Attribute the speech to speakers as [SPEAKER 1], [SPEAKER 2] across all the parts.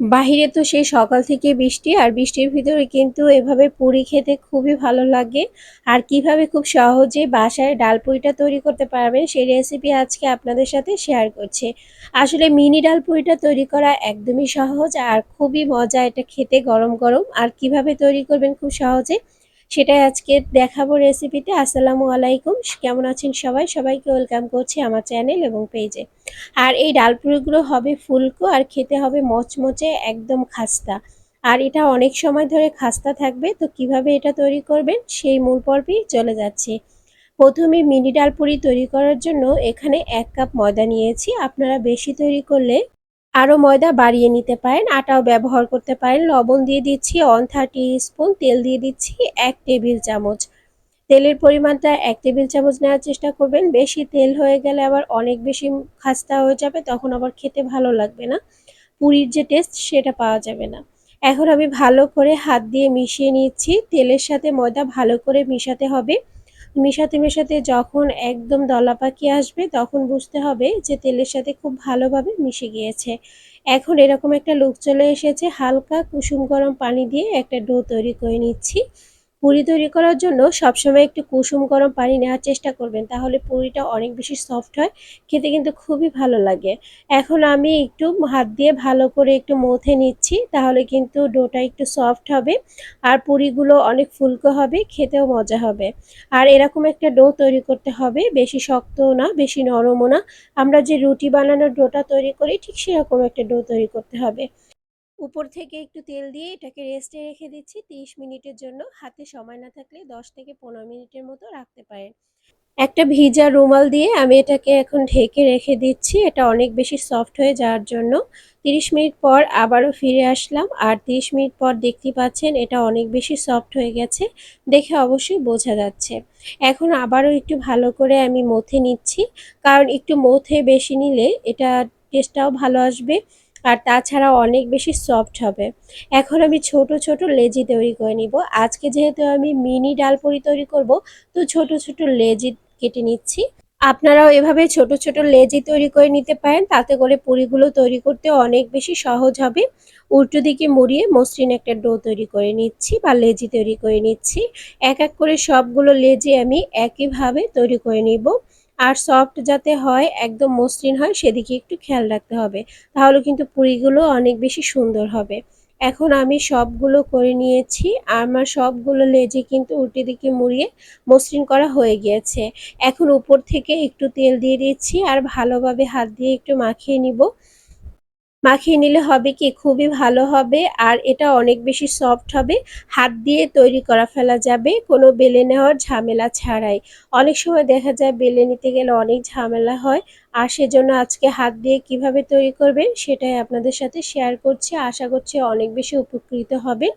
[SPEAKER 1] বাহিরে তো সেই সকাল থেকে বৃষ্টি আর বৃষ্টির ভিতরে কিন্তু এভাবে পুরি খেতে খুবই ভালো লাগে। আর কীভাবে খুব সহজে বাসায় ডাল পুরিটা তৈরি করতে পারবেন সেই রেসিপি আজকে আপনাদের সাথে শেয়ার করছে। আসলে মিনি ডাল পুরিটা তৈরি করা একদমই সহজ আর খুবই মজা, এটা খেতে গরম গরম। আর কীভাবে তৈরি করবেন খুব সহজে সেটাই আজকে দেখাবো রেসিপিতে আসসালামু আলাইকুম। কেমন আছেন সবাই? সবাইকে ওয়েলকাম করছি আমার চ্যানেল এবং পেজে আর এই ডাল পুরিগুলো হবে ফুলকো আর খেতে হবে মচমচে একদম খাস্তা। আর এটা অনেক সময় ধরে খাস্তা থাকবে, তো কীভাবে এটা তৈরি করবেন সেই মূল পর্বেই চলে যাচ্ছে। প্রথমে মিনি ডাল পুরি তৈরি করার জন্য এখানে এক কাপ ময়দা নিয়েছি। আপনারা বেশি তৈরি করলে আরও ময়দা বাড়িয়ে নিতে পারেন, আটাও ব্যবহার করতে পারেন। লবণ দিয়ে দিচ্ছি ওয়ান থার্টি স্পুন তেল দিয়ে দিচ্ছি এক টেবিল চামচ। তেলের পরিমাণটা এক টেবিল চামচ নেওয়ার চেষ্টা করবেন। বেশি তেল হয়ে গেলে আবার অনেক বেশি খাস্তা হয়ে যাবে, তখন আবার খেতে ভালো লাগবে না। পুরীর যে টেস্ট সেটা পাওয়া যাবে না। এখন আমি ভালো করে হাত দিয়ে মিশিয়ে নিচ্ছি। তেলের সাথে ময়দা ভালো করে মিশাতে হবে। মেশাতে মেশাতে যখন একদম দলা পাকি আসবে, তখন বুঝতে হবে যে তেলের সাথে খুব ভালোভাবে মিশে গিয়েছে। এখন এরকম একটা লুক চলে এসেছে, হালকা কুসুম গরম পানি দিয়ে একটা ডো তৈরি করে নিচ্ছি। পুরি তৈরি করার জন্য সবসময় একটু কুসুম গরম পানি নেওয়ার চেষ্টা করবেন, তাহলে পুরিটা অনেক বেশি সফট হয়, খেতে কিন্তু খুবই ভালো লাগে। এখন আমি একটু হাত দিয়ে ভালো করে একটু মথে নিচ্ছি, তাহলে কিন্তু ডোটা একটু সফট হবে আর পুরিগুলো অনেক ফুলকো হবে, খেতেও মজা হবে। আর এরকম একটা ডো তৈরি করতে হবে, বেশি শক্ত না, বেশি নরমও না। আমরা যে রুটি বানানোর ডোটা তৈরি করি, ঠিক সেরকম একটা ডো তৈরি করতে হবে। উপর থেকে একটু তেল দিয়ে এটাকে রেস্টে রেখে দিচ্ছি। 30 মিনিটের জন্য। হাতে সময় না থাকলে 10 থেকে পনেরো মিনিটের মতো রাখতে পারেন। একটা ভিজা রুমাল দিয়ে আমি এটাকে এখন ঢেকে রেখে দিচ্ছি। এটা অনেক বেশি সফট হয়ে যাওয়ার জন্য। 30 মিনিট পর আবারও ফিরে আসলাম। আর 30 মিনিট পর দেখতে পাচ্ছেন এটা অনেক বেশি সফট হয়ে গেছে। দেখে অবশ্যই বোঝা যাচ্ছে। এখন আবারও একটু ভালো করে আমি মথে নিচ্ছি। কারণ একটু মথে বেশি নিলে এটা টেস্টটাও ভালো আসবে। আর তাছাড়া অনেক বেশি সফট হবে। এখন আমি ছোট ছোট লেজি তৈরি করে নিব। আজকে যেহেতু আমি মিনি ডাল ডালপুরি তৈরি করব, তো ছোট ছোট লেজি কেটে নিচ্ছি। আপনারাও এভাবে ছোট ছোট লেজি তৈরি করে নিতে পারেন, তাতে করে পুরিগুলো তৈরি করতে অনেক বেশি সহজ হবে। উল্টো দিকে মুড়িয়ে মসৃণ একটা ডো তৈরি করে নিচ্ছি বা লেজি তৈরি করে নিচ্ছি। এক এক করে সবগুলো লেজি আমি একইভাবে তৈরি করে নিব। আর সফট যাতে হয়, একদম মসৃণ হয়, সেদিকে একটু খেয়াল রাখতে হবে। তাহলে কিন্তু পুরিগুলো অনেক বেশি সুন্দর হবে। এখন আমি সবগুলো করে নিয়েছি। আমার সবগুলো লেজে কিন্তু উল্টে দিকে মুড়িয়ে মসৃণ করা হয়ে গিয়েছে। এখন উপর থেকে একটু তেল দিয়ে দিচ্ছি আর ভালোভাবে হাত দিয়ে একটু মাখিয়ে নিব। মাখিয়ে নিলে হবে কি? খুবই ভালো হবে আর এটা অনেক বেশি সফট হবে। হাত দিয়ে তৈরি করা ফেলা যাবে, কোনো বেলে নেওয়ার ঝামেলা ছাড়াই। অনেক সময় দেখা যায় বেলে নিতে গেলে অনেক ঝামেলা হয় আর সেজন্য আজকে হাত দিয়ে কীভাবে তৈরি করবেন সেটাই আপনাদের সাথে শেয়ার করছি। আশা করছি অনেক বেশি উপকৃত হবে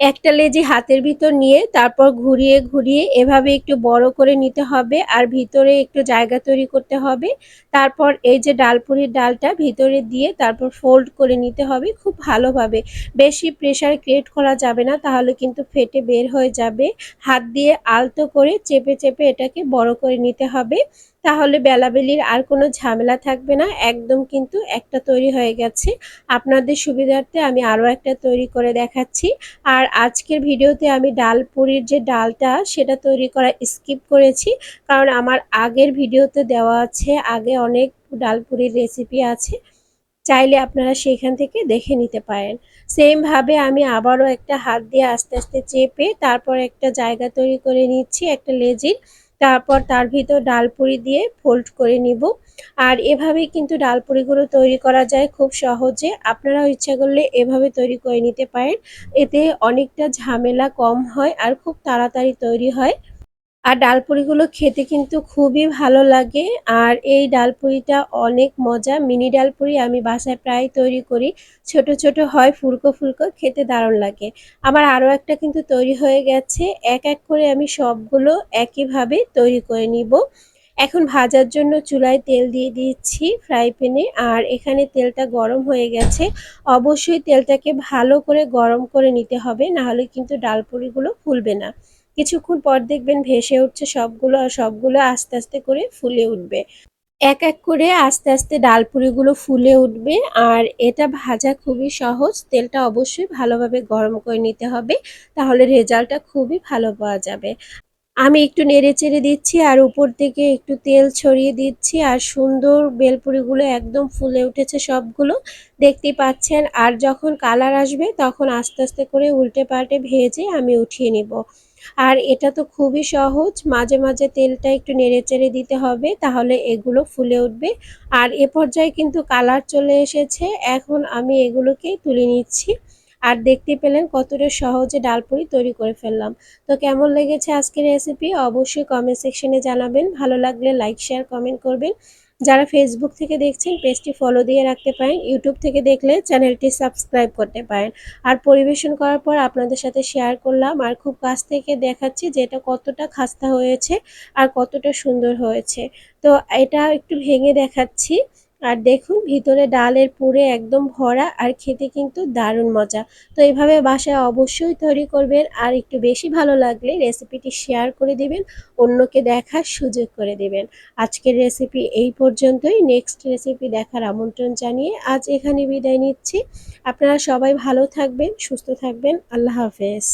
[SPEAKER 1] একটা লেজি হাতের ভিতর নিয়ে তারপর ঘুরিয়ে ঘুরিয়ে এভাবে একটু বড় করে নিতে হবে আর ভিতরে একটু জায়গা তৈরি করতে হবে। তারপর এই যে ডালপুরির ডালটা ভিতরে দিয়ে তারপর ফোল্ড করে নিতে হবে খুব ভালোভাবে। বেশি প্রেশার ক্রিয়েট করা যাবে না, তাহলে কিন্তু ফেটে বের হয়ে যাবে। হাত দিয়ে আলতো করে চেপে চেপে এটাকে বড় করে নিতে হবে। তাহলে বেলাবেলির আর কোনো ঝামেলা থাকবে না। একদম কিন্তু একটা তৈরি হয়ে গেছে। আপনাদের সুবিধার্থে আমি আরও একটা তৈরি করে দেখাচ্ছি। আর আজকের ভিডিওতে আমি ডাল পুরির যে ডালটা, সেটা তৈরি করা স্কিপ করেছি। কারণ আমার আগের ভিডিওতে দেওয়া আছে, আগে অনেক ডাল পুরির রেসিপি আছে। চাইলে আপনারা সেইখান থেকে দেখে নিতে পারেন। সেমভাবে আমি আবারও একটা হাত দিয়ে আস্তে আস্তে চেপে, তারপর একটা জায়গা তৈরি করে নিচ্ছি, একটা লেজির তারপর তার ভিতর ডালপুরি দিয়ে ফোল্ড করে নিব। আর এভাবে কিন্তু ডালপুরিগুলো তৈরি করা যায় খুব সহজে। আপনারাও ইচ্ছা করলে এভাবে তৈরি করে নিতে পারেন। এতে অনেকটা ঝামেলা কম হয় আর খুব তাড়াতাড়ি তৈরি হয়। আর ডালপুরিগুলো খেতে কিন্তু খুবই ভালো লাগে। আর এই ডালপুরিটা অনেক মজা। মিনি ডালপুরি আমি বাসায় প্রায় তৈরি করি। ছোট ছোট হয় ফুলকো ফুলকো খেতে দারুণ লাগে। আমার আরও একটা কিন্তু তৈরি হয়ে গেছে। এক এক করে আমি সবগুলো একইভাবে তৈরি করে নিব। এখন ভাজার জন্য চুলায় তেল দিয়ে দিচ্ছি ফ্রাই প্যানে। আর এখানে তেলটা গরম হয়ে গেছে। অবশ্যই তেলটাকে ভালো করে গরম করে নিতে হবে। নাহলে কিন্তু ডালপুরিগুলো ফুলবে না। কিছুক্ষণ পর দেখবেন ভেসে উঠছে সবগুলো আর সবগুলো আস্তে আস্তে করে ফুলে উঠবে। এক এক করে আস্তে আস্তে ডালপুরিগুলো ফুলে উঠবে আর এটা ভাজা খুবই সহজ, তেলটা অবশ্যই ভালোভাবে গরম করে নিতে হবে, তাহলে রেজাল্টটা খুবই ভালো পাওয়া যাবে। আমি একটু নেড়ে চেড়ে দিচ্ছি আর উপর থেকে একটু তেল ছড়িয়ে দিচ্ছি আর সুন্দর বেলপুরিগুলো একদম ফুলে উঠেছে সবগুলো। দেখতে পাচ্ছেন, আর যখন কালার আসবে তখন আস্তে আস্তে করে উল্টে পাল্টে ভেজে আমি উঠিয়ে নিব। আর এটা তো খুবই সহজ, মাঝে মাঝে তেলটা একটু নেড়ে চেড়ে দিতে হবে, তাহলে এগুলো ফুলে উঠবে। আর এ পর্যায়ে কিন্তু কালার চলে এসেছে, এখন আমি এগুলোকে তুলে নিচ্ছি। আর দেখতে পেলেন কতটা সহজে ডালপুরি তৈরি করে ফেললাম। তো কেমন লেগেছে আজকের রেসিপি অবশ্যই কমেন্ট সেকশনে জানাবেন। ভালো লাগলে লাইক শেয়ার কমেন্ট করবেন। যারা ফেসবুক থেকে দেখছেন, পেজটি ফলো দিয়ে রাখতে পারেন ইউটিউব থেকে দেখলে চ্যানেলটি সাবস্ক্রাইব করতে পারেন। আর পরিবেশন করার পর আপনাদের সাথে শেয়ার করলাম আর খুব কাছ থেকে দেখাচ্ছি যে এটা কতটা খাস্তা হয়েছে আর কতটা সুন্দর হয়েছে। তো এটা একটু ভেঙে দেখাচ্ছি। আর দেখুন, ভিতরে ডালের পুরে একদম ভরা আর খেতে কিন্তু দারুণ মজা। তো এইভাবে বাসায় অবশ্যই তৈরি করবেন আর একটু বেশি ভালো লাগলে রেসিপিটি শেয়ার করে দিবেন, অন্যকে দেখার সুযোগ করে দিবেন। আজকের রেসিপি এই পর্যন্তই। নেক্সট রেসিপি দেখার আমন্ত্রণ জানিয়ে আজ এখানে বিদায় নিচ্ছি। আপনারা সবাই ভালো থাকবেন, সুস্থ থাকবেন। আল্লাহ হাফেজ।